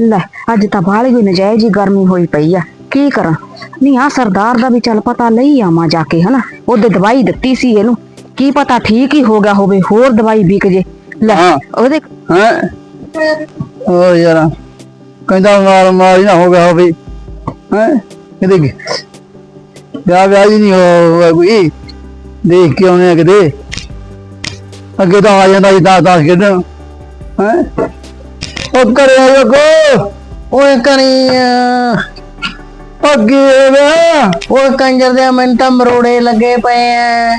ਲੈ ਅੱਜ ਤਾਂ ਬਾਹਲੀ ਕੋਈ ਨਜਾਇਜ਼ ਹੀ ਗਰਮੀ ਹੋਈ ਪਈ ਆ। ਕੀ ਕਰਾਂ? ਨਹੀਂ ਆ ਸਰਦਾਰ ਦਾ ਵੀ ਚੱਲ ਪਤਾ ਲਈ ਆਵਾਂ ਜਾ ਕੇ ਹਨਾ? ਉਹਦੇ ਦਵਾਈ ਦਿੱਤੀ ਸੀ ਇਹਨੂੰ। ਕੀ ਪਤਾ ਠੀਕ ਹੀ ਹੋ ਗਿਆ ਹੋਵੇ ਹੋਰ ਦਵਾਈ ਵਿਕ ਜੇ। ਲੈ ਹਾਂ। ਉਹਦੇ ਹੈ? ਓ ਯਾਰ ਕਹਿੰਦਾ ਮਾਰ ਮਾਰ ਹੀ ਨਾ ਹੋ ਗਿਆ ਹੋਵੇ। ਹੈ? ਕਿਤੇ ਵਿਆਹ ਵਿਆਹ ਹੀ ਨਹੀਂ ਹੋਇਆ ਕੋਈ। ਦੇਖ ਕੇ ਆਉਣੇ ਆ ਕਿਤੇ। ਅੱਗੇ ਤਾਂ ਆ ਜਾਂਦਾ ਸੀ ਦਸ ਦਸ ਖੇਡਣ। ਹੈ? ਉਹ ਕਰੇ ਆਇਓ ਕੋ ਓਏ ਕਣੀ ਅੱਗੇ ਵੇ ਓਏ ਕੰਜਰ ਦੇ ਤਾਂ ਮਰੋੜੇ ਲੱਗੇ ਪਏ ਐ।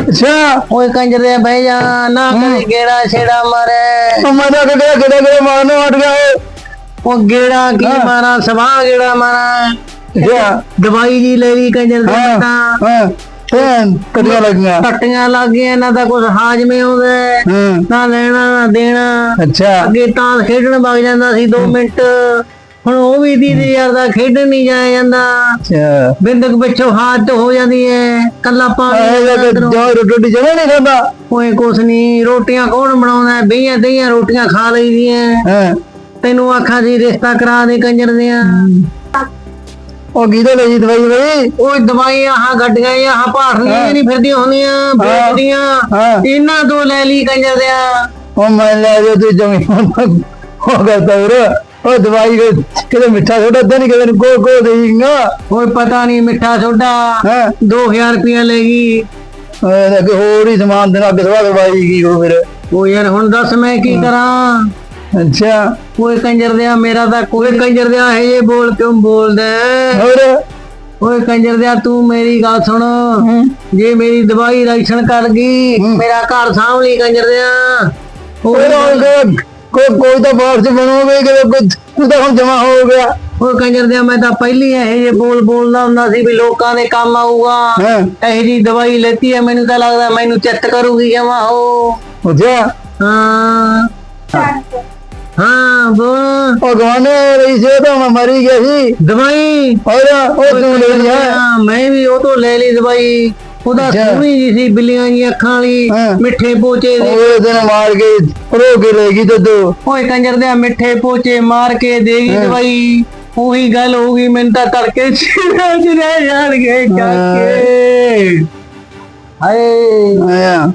ਅੱਛਾ। ਓਏ ਕੰਜਰ ਦੇ ਬਹਿ ਜਾ। ਨਾ ਕਰੇ ਗੇੜਾ ਛੇੜਾ ਮਾਰੇ। ਉਹ ਮੈਂ ਤਾਂ ਕਿਹੜਾ ਕਿਹੜਾ ਕਿਹੜਾ ਮਾਰਨੋਂ ਹਟ ਗਿਆ ਏ। ਉਹ ਗੇੜਾ ਕੀ। ਮਾਰਾ ਸਵਾਹ ਗੇੜਾ ਮਾਰਾ। ਦਵਾਈ ਜੀ ਲੈ ਲਈ ਕੰਜਰ ਦੇ ਹਾਂ। ਹਾਂ ਭੈਣ ਕੱਟੀਆਂ ਲੱਗੀਆਂ। ਟੱਟੀਆਂ ਲੱਗ ਗਈਆਂ ਨਾ ਤਾਂ ਕੁਝ ਹਾਜ਼ਮੇ ਆਉਂਦੇ ਹਾਂ। ਨਾ ਲੈਣਾ ਨਾ ਦੇਣਾ। ਅੱਛਾ। ਅੱਗੇ ਤਾਂ ਖੇਡਣ ਵਗ ਜਾਂਦਾ ਸੀ 2 ਮਿੰਟ। ਹੁਣ ਉਹ ਵੀ ਦੀਦੀ ਯਾਰ ਦਾ ਖੇਡਣ ਨਹੀਂ ਜਾਇਆ ਜਾਂਦਾ। ਅੱਛਾ। ਬਿੰਦਕ ਪਿੱਛੋਂ ਹਾਥ ਹੋ ਜਾਂਦੀ ਐ ਕੱਲਾ ਪਾਣੀ ਆਏਗਾ ਕਿ ਅੰਦਰੋਂ। ਜੋ ਰੋਟੀ ਜਮਾ ਨਹੀਂ ਖਾਂਦਾ। ਓਏ ਕੁਛ ਨਹੀਂ ਰੋਟੀਆਂ ਕੌਣ ਬਣਾਉਂਦਾ ਬਈਆਂ ਦਈਆਂ ਰੋਟੀਆਂ ਖਾ ਲਈਦੀਆਂ। ਹਾਂ। ਤੈਨੂੰ ਆਖਾਂ ਸੀ ਰਿਸ਼ਤਾ ਕਰਾ ਦੇ ਕੰਜਰ ਦਿਆਂ। ਉਹ ਕਿਹਦੇ ਲਈ ਦਵਾਈ ਬਈ? ਓਏ ਦਵਾਈਆਂ ਆਹ ਗੱਡੀਆਂ ਆਹ ਭਾੜੀਆਂ ਨਹੀਂ ਫਿਰਦੀਆਂ ਹੁੰਦੀਆਂ ਵੇਚਦੀਆਂ ਇਹਨਾਂ ਤੋਂ ਲੈ ਲਈ ਕੰਜਰ ਦਿਆਂ ਉਹ ਮੈਂ ਲੈ ਜੋ ਤੂੰ ਜਮੀ ਹੋ ਗਿਆ ਤਵਰ ਉਹ ਦਵਾਈ ਕਿਤੇ ਮਿੱਠਾ ਥੋੜਾ ਤਾਂ ਨਹੀਂ ਕਿਤੇ ਕੋ ਕੋ ਦੇਈਂਗਾ ਓਏ ਪਤਾ ਨਹੀਂ ਮਿੱਠਾ ਸੋਡਾ। ਹਾਂ। 2000 ਰੁਪਇਆ ਲੈ ਗਈ। ਉਹ ਹੋਰ ਹੀ ਸਮਾਨ ਦੇਣਾ ਅੱਗੇ ਸਵਾ ਦਵਾਈ ਕੀ ਹੋ ਫਿਰ। ਓ ਯਾਰ ਹੁਣ ਦੱਸ ਮੈਂ ਕੀ ਕਰਾਂ? ਅੱਛਾ ਓਏ ਕੰਜਰ ਦਿਆਂ ਮੇਰਾ ਤਾਂ ਕੋਈ ਕੰਜਰ ਦਿਆਂ ਹੈ ਇਹ ਬੋਲ ਕਿਉਂ ਬੋਲਦਾ ਹੈ? ਹੋਰ? ਓਏ ਕੰਜਰ ਦਿਆਂ ਤੂੰ ਮੇਰੀ ਗੱਲ ਸੁਣ। ਜੇ ਮੇਰੀ ਦਵਾਈ ਰਾਈਸ਼ਨ ਕਰ ਗਈ ਮੇਰਾ ਘਰ ਸਾਂਭ ਲਈ ਕੰਜਰ ਦਿਆਂ। ਹੋਰ ਕੋਈ ਕੋਈ ਕੋਈ ਤਾਂ ਬਾਹਰ ਚ ਬਣੋਗੇ ਕਿ ਕੁਝ ਕੁਝ ਤਾਂ ਹੁਣ ਜਮਾ ਹੋ ਗਿਆ। ਓਏ ਕੰਜਰ ਦਿਆਂ ਮੈਂ ਤਾਂ ਪਹਿਲੀ ਇਹ ਜੇ ਬੋਲ ਬੋਲਦਾ ਹੁੰਦਾ ਸੀ ਵੀ ਲੋਕਾਂ ਦੇ ਕੰਮ ਆਊਗਾ। ਹਾਂ। ਇਹ ਜੀ ਦਵਾਈ ਲੈਤੀ ਹੈ ਮੈਨੂੰ ਤਾਂ ਲੱਗਦਾ ਮੈਨੂੰ ਚਿੱਤ ਕਰੂਗੀ ਜਮਾ ਹੋ ਅੱਛਾ। ਹਾਂ। ਹਾਂ ਬੋਲ ਉਹ ਗਵਾਨੇ ਰਹੀ ਸੀ ਤਾਂ ਮੈਂ ਮਰੀ ਗਿਆ ਸੀ। ਦਵਾਈ? ਹੋਰ ਉਹ ਤੂੰ ਲੈ ਹਾਂ, ਮੈਂ ਵੀ ਉਹ ਤੋਂ ਲੈ ਲਈ ਦਵਾਈ। ਉਹਦਾ। ਸੋਹਣੀ ਜੀ ਸੀ ਬਿੱਲੀਆਂ ਜੀ ਅੱਖਾਂ ਵਾਲੀ। ਮਿੱਠੇ ਪੋਚੇ ਦੇ। ਉਹ ਦਿਨ ਮਾਰ ਕੇ ਰੋ ਕੇ ਲੈ ਗਈ ਦੁੱਧ ਓਏ ਕੰਜਰ ਦੇ ਮਿੱਠੇ ਪੋਚੇ ਮਾਰ ਕੇ ਦੇਗੀ ਦਵਾਈ। ਉਹੀ ਗੱਲ ਹੋ ਗਈ ਮੈਨੂੰ ਤਾਂ ਤੜਕੇ ਸਿਰਾਂ 'ਚ ਰਹਿ ਜਾਣਗੇ ਕਾਕੇ ਹਾਏ। ਆਇਆ।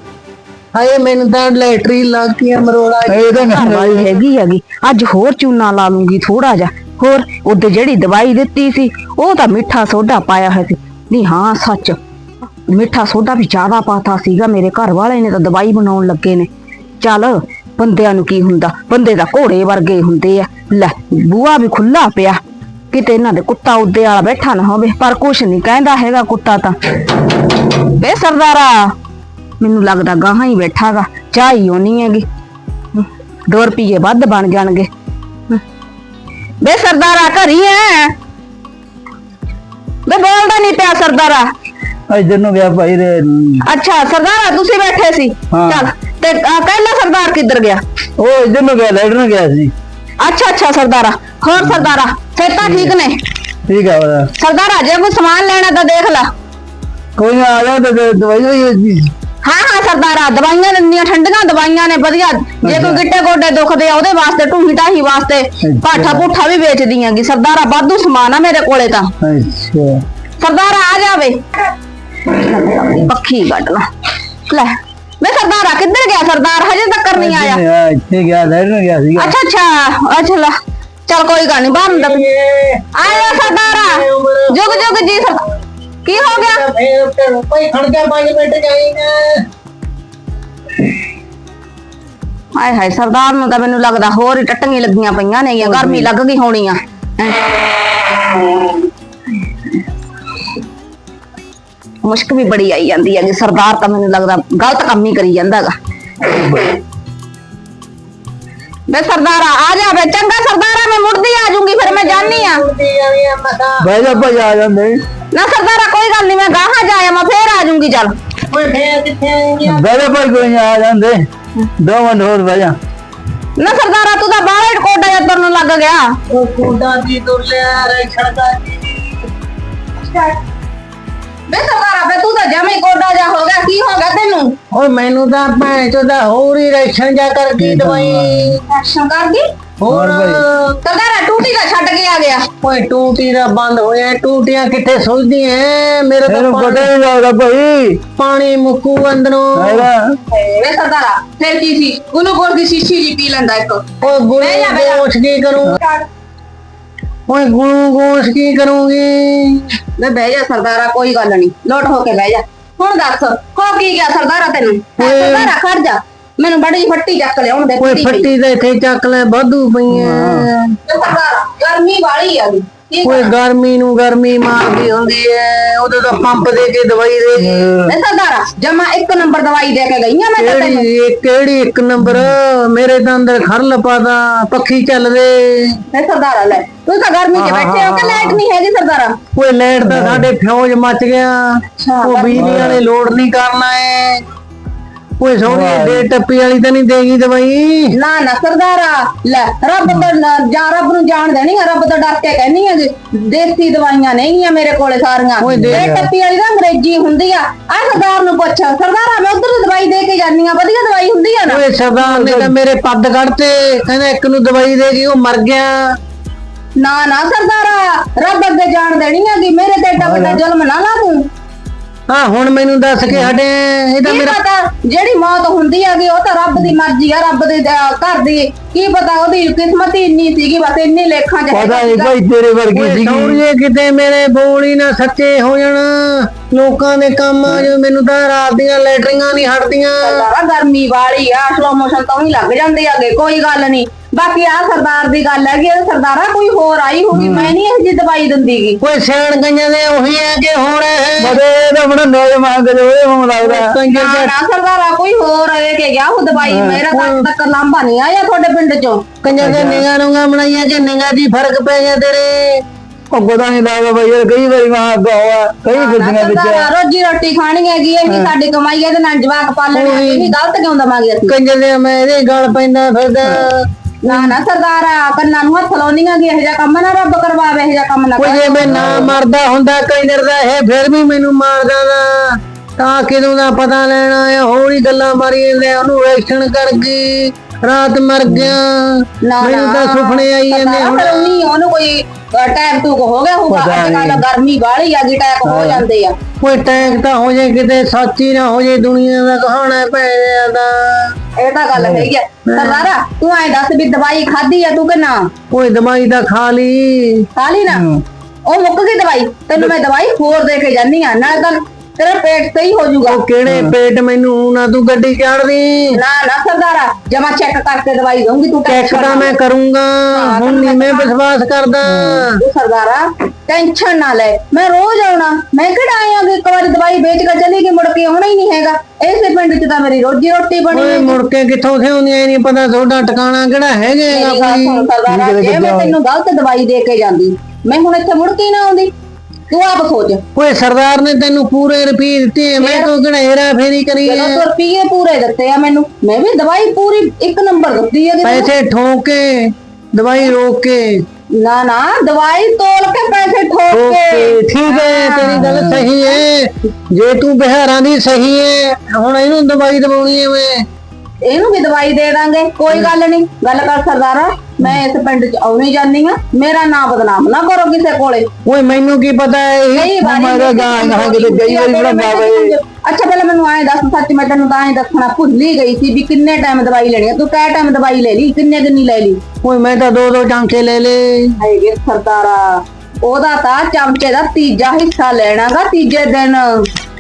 ਹਾਏ ਮੈਨੂੰ ਤਾਂ ਲੈਟਰੀ ਲੱਗ ਗਈ ਆ ਮਰੋੜਾ ਇਹ ਤਾਂ ਘਰ ਵਾਲੀ ਹੈਗੀ ਹੈਗੀ। ਅੱਜ ਹੋਰ ਚੂਨਾ ਲਾ ਲੂੰਗੀ ਥੋੜਾ ਜਿਹਾ। ਹੋਰ ਉਹਦੇ ਜਿਹੜੀ ਦਵਾਈ ਦਿੱਤੀ ਸੀ ਉਹ ਤਾਂ ਮਿੱਠਾ ਸੋਡਾ ਪਾਇਆ ਹੋਇਆ ਸੀ। ਨਹੀਂ ਹਾਂ ਸੱਚ। ਮਿੱਠਾ ਸੋਡਾ ਵੀ ਜ਼ਿਆਦਾ ਪਾਤਾ ਸੀਗਾ ਮੇਰੇ ਘਰ ਵਾਲੇ ਨੇ ਤਾਂ ਦਵਾਈ ਬਣਾਉਣ ਲੱਗੇ ਨੇ। ਚੱਲ ਬੰਦਿਆਂ ਨੂੰ ਕੀ ਹੁੰਦਾ? ਬੰਦੇ ਤਾਂ ਘੋੜੇ ਵਰਗੇ ਹੁੰਦੇ ਆ। ਲੈ ਬੂਆ ਵੀ ਖੁੱਲਾ ਪਿਆ। ਕਿਤੇ ਇਹਨਾਂ ਦੇ ਕੁੱਤਾ ਉੱਦੇ ਵਾਲਾ ਬੈਠਾ ਨਾ ਹੋਵੇ ਪਰ ਕੁਛ ਨਹੀਂ ਕਹਿੰਦਾ ਹੈਗਾ ਕੁੱਤਾ ਤਾਂ। ਬੇ ਸਰਦਾਰਾ! ਮੈਨੂੰ ਲੱਗਦਾ ਗਾਹਾਂ ਹੀ ਬੈਠਾਗਾ ਚਾਹ ਹੀ ਹੋਣੀ ਹੈਗੀ। 2 ਰੁਪਏ ਵੱਧ ਬਣ ਜਾਣਗੇ। ਬੇ ਸਰਦਾਰਾ ਘਰੀ ਐ? ਬੇ ਬੋਲਦਾ ਨਹੀਂ ਪਿਆ ਸਰਦਾਰਾ। ਇੱਧਰ ਨੂੰ ਗਿਆ ਭਾਈ ਰੇ ਅੱਛਾ ਸਰਦਾਰਾ ਤੁਸੀਂ ਬੈਠੇ ਸੀ। ਹਾਂ। ਚੱਲ ਤੇ ਪਹਿਲਾ ਸਰਦਾਰ ਕਿੱਧਰ ਗਿਆ? ਉਹ ਇੱਧਰ ਨੂੰ ਗਿਆ ਲੈਟ ਨੂੰ ਗਿਆ ਸੀ। ਅੱਛਾ ਅੱਛਾ ਸਰਦਾਰਾ। ਹੋਰ ਸਰਦਾਰਾ ਸੇਤਾ ਠੀਕ। ਨੇ? ਠੀਕ ਆ ਉਹਦਾ ਸਰਦਾਰਾ ਜੇ ਕੋਈ ਸਮਾਨ ਲੈਣਾ ਤਾਂ ਦੇਖ ਲੈ। ਕੋਈ ਨਾ ਆ ਗਿਆ ਤਾਂ ਫਿਰ ਦਵਾਈ ਹੋਈ ਹੋਈ ਸੀ ਹਾਂ ਹਾਂ ਸਰਦਾਰਾ ਦਵਾਈਆਂ ਦਿੰਦੀਆਂ ਠੰਡੀਆਂ ਦਵਾਈਆਂ ਨੇ ਵਧੀਆ। ਜੇ ਕੋਈ ਗਿੱਟੇ ਗੋਡੇ ਦੁਖਦੇ ਆ ਉਹਦੇ ਵਾਸਤੇ ਢੂਹੀ ਢਾਹੀ ਵਾਸਤੇ ਪਾਠਾ ਪੁੱਠਾ ਵੀ ਵੇਚਦੀਆਂ ਗੀ ਸਰਦਾਰਾ ਵਾਧੂ ਸਮਾਨ ਆ ਮੇਰੇ ਕੋਲੇ ਤਾਂ। ਅੱਛਾ। ਸਰਦਾਰਾ ਆ ਜਾਵੇ। ਪੱਖੀ ਕੱਢ ਲਾ। ਲੈ ਮੈਂ ਸਰਦਾਰਾ ਕਿੱਧਰ ਗਿਆ ਸਰਦਾਰ? ਹਜੇ ਤੱਕ ਨਹੀਂ ਆਇਆ। ਹਾਂ, ਇੱਥੇ ਗਿਆ ਲੈਟ ਨੂੰ ਗਿਆ ਸੀਗਾ। ਅੱਛਾ ਅੱਛਾ ਅੱਛਾ ਲੈ। ਚੱਲ ਕੋਈ ਗੱਲ ਨਹੀਂ ਬਾਹਰ ਅੰਦਰ ਆਇਆ ਸਰਦਾਰਾ। ਜੁਗ ਜੁਗ ਜੀ ਸਰ ਕੀ ਹੋ ਗਿਆ? ਫੇਰ ਉੱਤੇ ਕੋਈ ਖੜ ਜਾ 5 ਮਿੰਟ ਜਾਈਗਾ ਹਾਏ ਹਾਏ ਸਰਦਾਰ ਨੂੰ ਤਾਂ ਮੈਨੂੰ ਲੱਗਦਾ ਹੋਰ ਹੀ ਟੱਟੀਆਂ ਲੱਗੀਆਂ ਪਈਆਂ ਨੇ ਗਰਮੀ ਲੱਗ ਗਈ ਹੋਣੀ ਆ। ਮੁਸ਼ਕ ਵੀ ਬੜੀ ਆਈ ਜਾਂਦੀ ਹੈ ਸਰਦਾਰ ਤਾਂ ਮੈਨੂੰ ਲੱਗਦਾ ਗਲਤ ਕੰਮ ਹੀ ਕਰੀ ਜਾਂਦਾ ਹੈਗਾ। ਬੇ ਸਰਦਾਰਾ ਆ ਜਾ ਬੇ ਚੰਗਾ ਸਰਦਾਰਾ ਮੈਂ ਮੁੜਦੀ ਆ ਜਾਊਂਗੀ ਫਿਰ ਮੈਂ ਜਾਣੀ ਆ। ਬਹਿ ਜਾ ਭਾਈ ਆ ਜਾਂਦੇ ਨਾ ਸਰਦਾਰਾ ਕੋਈ ਗੱਲ ਨਹੀਂ ਮੈਂ ਗਾਹਾਂ ਜਾਇਆ ਮੈਂ ਫੇਰ ਆ ਜਾਊਂਗੀ ਚੱਲ। ਓਏ ਕਿੱਥੇ ਜਾ ਭਾਈ ਕੋਈ ਆ ਜਾਂਦੇ। ਦੋ ਮਿੰਟ ਹੋਰ ਬਹਿ ਜਾ। ਨਾ ਸਰਦਾਰਾ ਤੂੰ ਤਾਂ ਬਾਹਰ ਕੋਡਾ ਜਿਹਾ ਤੁਰਨ ਲੱਗ ਗਿਆ। ਉਹ ਕੁੰਡਾ ਦੀ ਦੁਲਿਆ ਰੇ ਛੜਦਾ ਜੀ ਬੇ ਸਰਦਾਰਾ ਬੇ ਤੂੰ ਤਾਂ ਜਮੇ ਕੋਡਾ ਜਿਹਾ ਹੋ ਗਿਆ ਕੀ ਹੋ ਗਿਆ ਤੈਨੂੰ? ਓਏ ਮੈਨੂੰ ਤਾਂ ਭੈਣ ਚੋਦਾ ਹੋਰ ਹੀ ਰੈਸ਼ਨ ਜਾ ਕਰ ਗਈ ਦਵਾਈ। ਕਰ ਗਈ ਹੋਰ ਭਾਈ। ਸਰਦਾਰਾ ਆ ਓਏ ਟੂਟੀ ਦਾ ਬੰਦ ਹੋਇਆ ਟੂਟੀਆਂ ਕਿੱਥੇ ਸੁੱਜਦੀਆਂ? ਐ? ਮੇਰੇ ਤਾਂ ਪਤਾ ਨਹੀਂ ਲੱਗਦਾ ਭਾਈ ਪਾਣੀ ਮੁੱਕੂ ਅੰਦਰੋਂ। ਹੈਗਾ। ਵੇ ਸਰਦਾਰਾ ਫਿਰ ਕੀ ਸੀ? ਕੋਲ ਦੀ ਸ਼ੀਸ਼ੀ ਜੀ ਪੀ ਲੈਂਦਾ ਇੱਕ। ਓਏ ਗੁਰੂ ਬਹਿ ਜਾ, ਬਹਿ ਜਾ। ਗੋਸ਼ ਕੀ ਕਰੂੰ? ਓਏ ਗੁਰੂ ਗੋਸ਼ ਕੀ ਕਰੂੰਗੀ? ਵੇ ਬਹਿ ਜਾ ਸਰਦਾਰਾ ਕੋਈ ਗੱਲ ਨਹੀਂ। ਲੋਟ ਹੋ ਕੇ ਬਹਿ ਜਾ। ਹੁਣ ਦੱਸ ਹੋ ਕੀ ਗਿਆ ਸਰਦਾਰਾ ਤੈਨੂੰ? ਹੈਂ। ਸਰਦਾਰਾ ਖੜ ਜਾ। ਮੈਨੂੰ ਬੜੀ ਫੱਟੀ ਚੱਕ ਲਿਆਉਣ ਦੇ ਓਏ ਫੱਟੀ ਤਾਂ ਇੱਥੇ ਚੱਕ ਲੈ ਵਾਧੂ ਪਈਆਂ। ਗਰਮੀ ਵਾਲੀ ਆ ਗਈ ਕੀ ਓਏ ਗਰਮੀ ਨੂੰ ਗਰਮੀ ਮਾਰਦੀ ਹੁੰਦੀ ਐ ਉਹਦੇ ਤਾਂ ਪੰਪ ਦੇ ਕੇ ਦਵਾਈ ਦੇ ਵੇ ਸਰਦਾਰਾ ਜਮਾ ਇੱਕ ਨੰਬਰ ਦਵਾਈ ਦੇ ਕੇ ਗਈ ਆ ਮੈਂ ਤਾਂ ਤੈਨੂੰ। ਕਿਹੜੀ ਇਹ ਕਿਹੜੀ ਇੱਕ ਨੰਬਰ? ਮੇਰੇ ਤਾਂ ਅੰਦਰ ਖਰ ਲਪਾਦਾ ਪੱਖੀ ਚੱਲਦੇ ਵੇ ਸਰਦਾਰਾ ਲੈ। ਤੂੰ ਤਾਂ ਗਰਮੀ 'ਚ ਬੈਠੇ ਹੋ ਕਿ ਲਾਈਟ ਨਹੀਂ ਹੈਗੀ ਸਰਦਾਰਾ? ਓਏ ਲੈਟ ਦਾ ਸਾਡੇ ਫਿਊਜ਼ ਮੱਚ ਗਿਆ। ਉਹ ਬਿਜਲੀ ਵਾਲੇ। ਲੋਡ ਨਹੀਂ ਕਰਨਾ ਏ ਓਏ ਸੋਹਣੀ ਦੇ ਟੱਪੀ ਵਾਲੀ ਤਾਂ ਨਹੀਂ ਦੇਗੀ ਦਵਾਈ? ਨਾ ਨਾ ਸਰਦਾਰਾ ਲੈ ਰੱਬ ਤੋਂ ਨ- ਜਾਂ ਰੱਬ ਨੂੰ ਜਾਣ ਦੇਣੀ ਆ ਰੱਬ ਤੋਂ ਡਰ ਕੇ ਕਹਿੰਦੀ ਆ ਜੀ ਦੇਸੀ ਦਵਾਈਆਂ ਨਹੀਂ ਆ ਮੇਰੇ ਕੋਲੇ ਸਾਰੀਆਂ। ਓਏ। ਇਹ ਟੱਪੀ ਵਾਲੀ ਤਾਂ ਅੰਗਰੇਜ਼ੀ ਹੁੰਦੀ ਆ। ਆ ਸਰਦਾਰ ਨੂੰ ਪੁੱਛ ਸਰਦਾਰਾ ਮੈਂ ਉਧਰ ਦਵਾਈ ਦੇ ਕੇ ਜਾਨੀ ਆ ਵਧੀਆ ਦਵਾਈ ਹੁੰਦੀ ਆ ਨਾ? ਓਏ ਸਰਦਾਰ ਨੇ ਤਾਂ ਮੇਰੇ ਪੱਦ ਕੱਢਤੇ ਕਹਿੰਦਾ ਇੱਕ ਨੂੰ ਦਵਾਈ ਦੇਗੀ ਉਹ ਮਰ ਗਿਆ। ਨਾ ਨਾ ਸਰਦਾਰਾ ਰੱਬ ਅੱਗੇ ਜਾਣ ਦੇਣੀ ਆ ਕਿ ਮੇਰੇ ਤੇ ਏਡਾ ਵੱਡਾ ਜ਼ੁਲਮ ਨਾ ਲਾ ਤੂੰ। ਹਾਂ ਹੁਣ ਮੈਨੂੰ ਦੱਸ ਕੇ ਹਟੇ ਇਹ ਤਾਂ ਕੀ ਮੇਰਾ ਪਤਾ ਜਿਹੜੀ ਮੌਤ ਹੁੰਦੀ ਹੈਗੀ ਉਹ ਤਾਂ ਰੱਬ ਦੀ ਮਰਜ਼ੀ ਆ ਰੱਬ ਦੇ ਅਹ, ਘਰ ਦੀ। ਕੀ ਪਤਾ ਉਹਦੀ ਕਿਸਮਤ ਹੀ ਇੰਨੀ ਸੀਗੀ ਬਸ ਇੰਨੀ ਲੇਖਾਂ ਚ ਪਤਾ ਸੀਗਾ। ਭਾਈ ਤੇਰੇ ਵਰਗੀ ਓਏ ਸੀਗੀ। ਸੌਰੀਏ ਕਿਤੇ ਮੇਰੇ ਬੋਲ ਹੀ ਨਾ ਸੱਚੇ ਹੋ ਜਾਣ। ਲੋਕਾਂ ਦੇ ਕੰਮ ਆ ਜੋ ਮੈਨੂੰ ਤਾਂ ਰਾਤ ਦੀਆਂ ਲੈਟਰਿੰਗਾਂ ਨਹੀਂ ਹਟਦੀਆਂ। ਗਰਮੀ ਵਾਲੀ ਆ ਸਲੋ ਮੋਸ਼ਨ ਤਾਂ ਹੀ ਲੱਗ ਜਾਂਦੇ ਆਗੇ ਕੋਈ ਗੱਲ ਨਹੀਂ। ਬਾਕੀ ਆ ਸਰਦਾਰ ਦੀ ਗੱਲ ਹੈਗੀ ਇਹ ਸਰਦਾਰਾ ਕੋਈ ਹੋਰ ਆਈ ਹੋਗੀ ਮੈਂ ਨਹੀਂ ਇਹ ਜੀ ਦਵਾਈ ਦਿੰਦੀਗੀ। ਓਏ ਸਿਆਣ ਗਈਆਂ ਦੇ ਉਹੀ ਆ ਕਿ ਹੁਣ ਬੜੇ ਇਹਦਾ ਬੜਾ ਨੋਜ ਮੰਗਦੇ ਹੋਏ ਹੁਣ ਲੱਗਦਾ। ਕੰਜਰ ਨਾ ਨਾ ਸਰਦਾਰਾ ਕੋਈ ਹੋਰ ਆਏ ਕਿ ਗਿਆ ਉਹ ਦਵਾਈ ਮੇਰਾ ਤਾਂ ਤੱਕ ਲਾਂਭਾ ਨਹੀਂ ਆਇਆ ਤੁਹਾਡੇ ਪਿੰਡ ਚੋਂ। ਕੰਜਰ ਦੇ ਨਿਗਾਹ ਨੂੰਗਾ ਬਣਾਈਆਂ ਕਿ ਨਿਗਾਹ ਦੀ ਫ਼ਰਕ ਪੈ ਗਿਆ ਤੇਰੇ। ਨਹੀਂ ਲੱਗਦਾ ਯਾਰ ਕਈ ਵਾਰੀ ਮਾਂ ਕਈ ਵਿੱਚ। ਰੋਜੀ ਰੋਟੀ ਖਾਣੀ ਹੈਗੀ ਇਹ ਵੀ ਸਾਡੀ ਕਮਾਈ ਹੈ ਤੇ ਨਾਲ ਜਵਾਕ ਪਾਲਣੇ ਵੀ ਗਲਤ ਕਿਉਂ ਦਵਾਂਗੇ ਅਸੀਂ? ਕੰਜਰ ਦੇ ਮੈਂ ਇਹਦੇ ਗਲ ਪੈਂਦਾ ਫਿਰਦਾ। ਨਾ ਨਾ ਸਰਦਾਰਾ ਕੰਨਾਂ ਨੂੰ ਹੱਥ ਲਾਉਣੀਆਂ ਕਿ ਇਹ ਜਿਹਾ ਕੰਮ ਨਾ ਰੱਬ ਕਰਵਾਵੇ ਇਹ ਜਿਹਾ ਕੰਮ ਨਾ ਕੋਈ ਜੇ ਮੈਂ ਨਾ ਮਰਦਾ ਹੁੰਦਾ ਕੰਜਰ ਦਾ ਇਹ ਫਿਰ ਵੀ ਮੈਨੂੰ ਮਾਰਦਾ ਦਾ ਤਾਂ ਕਿਦੋਂ ਦਾ ਪਤਾ ਲੈਣਾ ਆ ਹੋਰ ਹੀ ਗੱਲਾਂ ਮਾਰੀ ਜਾਂਦੇ ਉਹਨੂੰ ਐਕਸ਼ਨ ਕਰ ਗਈ ਰਾਤ ਮਰ ਗਿਆ। ਨਾ ਮੈਨੂੰ ਤਾਂ ਸੁਪਨੇ ਆਈ ਜਾਂਦੇ ਹੁਣ। ਉਹਨੀ ਉਹਨੂੰ ਕੋਈ ਟਾਈਮ ਟੂਕ ਹੋ ਗਿਆ ਹੋਊਗਾ ਪਤਾ ਅੱਜ ਕੱਲ ਨਹੀਂ। ਗਰਮੀ ਵਾਲੀ ਆ ਗਈ ਟੈਕ ਹੋ ਜਾਂਦੇ ਆ। ਕੋਈ ਟੈਂਕ ਤਾਂ ਹੋ ਜਾਏ ਕਿਤੇ ਸੱਚੀ ਨਾ ਹੋ ਜਾਏ ਦੁਨੀਆ ਦਾ ਕਹਾਣਾ ਪੈ ਜਾਂਦਾ ਇਹ ਤਾਂ ਗੱਲ ਹੈਗੀ ਆ। ਸਰਦਾਰਾ ਤੂੰ ਐ ਦੱਸ ਵੀ ਦਵਾਈ ਖਾਧੀ ਆ ਤੂੰ ਕਿ ਨਾ? ਕੋਈ ਦਵਾਈ ਤਾਂ ਖਾ ਲਈ। ਖਾ ਲਈ ਨਾ? ਉਹ ਮੁੱਕ ਗਈ ਦਵਾਈ? ਤੈਨੂੰ ਮੈਂ ਦਵਾਈ ਹੋਰ ਦੇ ਕੇ ਜਾਨੀ ਆ ਨਾਲ ਤਾਂ ਤੇਰਾ ਪੇਟ ਸਹੀ ਹੋ ਜਾਊਗਾ। ਉਹ ਕਿਹੜੇ ਪੇਟ ਮੈਨੂੰ ਨਾ ਤੂੰ ਗੱਡੀ ਚੜਦੀ। ਨਾ ਨਾ ਸਰਦਾਰਾ ਜਮਾ ਚੈੱਕ ਕਰਕੇ ਦਵਾਈ ਦਊਂਗੀ ਤੂੰ ਚੈੱਕ ਤਾਂ ਮੈਂ ਕਰੂੰਗਾ ਹੁਣ ਨਹੀਂ ਮੈਂ ਵਿਸ਼ਵਾਸ ਕਰਦਾ। ਤੂੰ ਸਰਦਾਰਾ ਟੈਨਸ਼ਨ ਨਾ ਲੈ। ਮੈਂ ਰੋਜ਼ ਆਉਣਾ ਮੈਂ ਕਿਹੜਾ ਆਇਆ ਕਿ ਇੱਕ ਵਾਰੀ ਦਵਾਈ ਵੇਚ ਕੇ ਚਲੀ ਗਈ ਮੁੜ ਕੇ ਆਉਣਾ ਹੀ ਨਹੀਂ ਹੈਗਾ। ਇਸੇ ਪਿੰਡ 'ਚ ਤਾਂ ਮੇਰੀ ਰੋਜੀ ਰੋਟੀ ਬਣੀ ਓਏ ਹੈ। ਮੁੜ ਕੇ ਕਿੱਥੋਂ ਥੇ ਹੁੰਦੀਆਂ ਨਹੀਂ ਪਤਾ ਤੁਹਾਡਾ ਟਿਕਾਣਾ ਕਿਹੜਾ ਹੈਗਾ ਸਰਦਾਰਾ ਜੇ ਮੈਂ ਤੈਨੂੰ ਗਲਤ ਦਵਾਈ ਦੇ ਕੇ ਜਾਂਦੀ ਮੈਂ ਹੁਣ ਇੱਥੇ ਮੁੜ ਕੇ ਹੀ ਨਾ ਆਉਂਦੀ। ਤੂੰ ਆਪ ਸੋਚ ਓਏ ਸਰਦਾਰ ਨੇ ਤੈਨੂੰ ਪੂਰੇ ਰੁਪਏ ਦਿੱਤੇ ਆ, ਮੈਂ ਤਾਂ ਕਿਹੜਾ ਹੇਰਾ ਫੇਰੀ ਕਰੀ ਆ। ਤੂੰ ਰੁਪਈਏ ਪੂਰੇ ਦਿੱਤੇ ਆ ਮੈਨੂੰ ਮੈਂ ਵੀ ਦਵਾਈ ਪੂਰੀ ਇੱਕ ਨੰਬਰ ਦਿੱਤੀ ਹੈ ਪੈਸੇ ਠੋਕ ਕੇ ਦਵਾਈ ਰੋਕ। ਕੇ ਨਾ ਨਾ ਦਵਾਈ ਤੋਲ ਕੇ ਪੈਸੇ ਠੋਕ। ਕੇ ਠੀਕ ਹੈ ਤੇਰੀ ਗੱਲ ਸਹੀ ਹੈ। ਜੇ ਤੂੰ ਬਿਹਾਰਾਂ ਦੀ ਸਹੀ ਹੈ ਹੁਣ ਇਹਨੂੰ ਦਵਾਈ ਦਵਾਉਣੀ ਹੈ ਮੈਂ। ਇਹਨੂੰ ਵੀ ਦਵਾਈ ਦੇ ਦਾਂਗੇ ਕੋਈ ਗੱਲ ਨਹੀਂ। ਗੱਲ ਕਰ ਸਰਦਾਰਾ ਮੈਂ ਇਸ ਪਿੰਡ 'ਚ ਆਉਣੀ ਜਾਂਦੀ ਆ ਮੇਰਾ ਨਾਮ ਬਦਨਾਮ ਨਾ ਕਰੋ ਕਿਸੇ ਕੋਲੇ। ਓਏ ਮੈਨੂੰ ਕੀ ਪਤਾ ਇਹ ਮੇਰਾ ਗਾਂ ਗਾਂ ਕਿਤੇ ਕਈ ਵਾਰੀ ਬੜਾ ਗਾਵੇ ਅੱਛਾ ਪਹਿਲਾਂ ਮੈਨੂੰ ਐਂ ਦੱਸ ਸੱਚ ਮੈਂ ਤੈਨੂੰ ਤਾਂ ਐਂ ਦੱਸਣਾ ਭੁੱਲ ਹੀ ਗਈ ਸੀ ਵੀ ਕਿੰਨੇ ਟਾਈਮ ਦਵਾਈ ਲੈਣੀ ਆ ਤੂੰ ਕਿਹ ਟਾਈਮ ਦਵਾਈ ਲੈ ਲਈ ਕਿੰਨੇ ਕਿੰਨੀ ਲੈ ਲਈ? ਓਏ ਮੈਂ ਤਾਂ ਦੋ ਦੋ ਟਾਂਕੇ ਲੈ ਲੇ ਹੈਗੇ ਸਰਦਾਰਾ ਉਹਦਾ ਤਾਂ ਚਮਚੇ ਦਾ ਤੀਜਾ ਹਿੱਸਾ ਲੈਣਾਗਾ ਤੀਜੇ ਦਿਨ।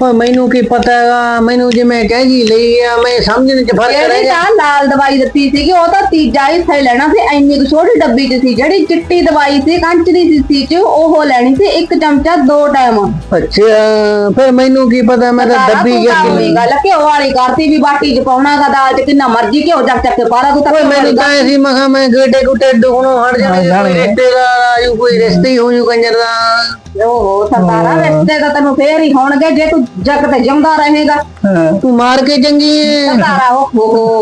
ਓਏ ਮੈਨੂੰ ਕੀ ਪਤਾ ਹੈਗਾ? ਮੈਨੂੰ ਜਿਵੇਂ ਕਹਿ ਗਈ ਲਈ ਆ ਮੈਂ ਸਮਝਣ ਚ ਫ਼ਰਕ ਰਹਿ ਜਿਹੜੀ ਗਿਆ। ਤਾਂ ਲਾਲ ਦਵਾਈ ਦਿੱਤੀ ਸੀਗੀ ਉਹ ਤਾਂ ਤੀਜਾ ਹਿੱਸਾ ਹੀ ਲੈਣਾ ਸੀ ਇੰਨੀ ਕੁ ਛੋਟੀ ਡੱਬੀ 'ਚ ਸੀ। ਜਿਹੜੀ ਚਿੱਟੀ ਦਵਾਈ ਸੀ ਕੰਚ ਦੀ ਸੀਸੀ 'ਚ ਉਹ ਲੈਣੀ ਸੀ ਇੱਕ ਚਮਚਾ ਦੋ ਟਾਈਮ। ਅੱਛਾ ਫਿਰ ਮੈਨੂੰ ਕੀ ਪਤਾ ਮੈਂ ਤਾਂ ਦੱਬੀ ਗਿਆ ਗੱਲ ਘਿਓ ਵਾਲੀ ਕਰਤੀ ਵੀ ਬਾਟੀ 'ਚ ਪਾਉਣਾਗਾ ਦਾਲ 'ਚ ਕਿੰਨਾ ਮਰਜ਼ੀ ਘਿਓ ਚੱਕ ਚੱਕ ਕੇ ਪਾਲਾ ਤੂੰ ਤਾਂ ਓਏ ਮੈਨੂੰ ਤਾਂ ਐ ਸੀ ਮਖਾ ਮੈਂ ਗੇਟੇ ਗੁੱਟੇ ਦੁਖਣੋਂ ਹਟ ਜਾਣੇ ਰਿਸ਼ਤੇਦਾਰ ਆਜੂ ਕੋਈ ਰਿਸ਼ਤੇ ਹੀ ਹੋ ਜੂ ਕੰਜਰ ਦਾ। ਓਹੋ ਸਰਦਾਰਾ ਰਿਸ਼ਤੇ ਤਾਂ ਤੈਨੂੰ ਫੇਰ ਹੀ ਹੋਣਗੇ ਜੇ ਤੂੰ ਜਗ ਤੇ ਜਿਉਂਦਾ ਰਹੇਗਾ। ਹਾਂ। ਤੂੰ ਮਾਰ ਕੇ ਚੰਗੀ ਐ ਸਰਦਾਰਾ ਓ ਹੋ।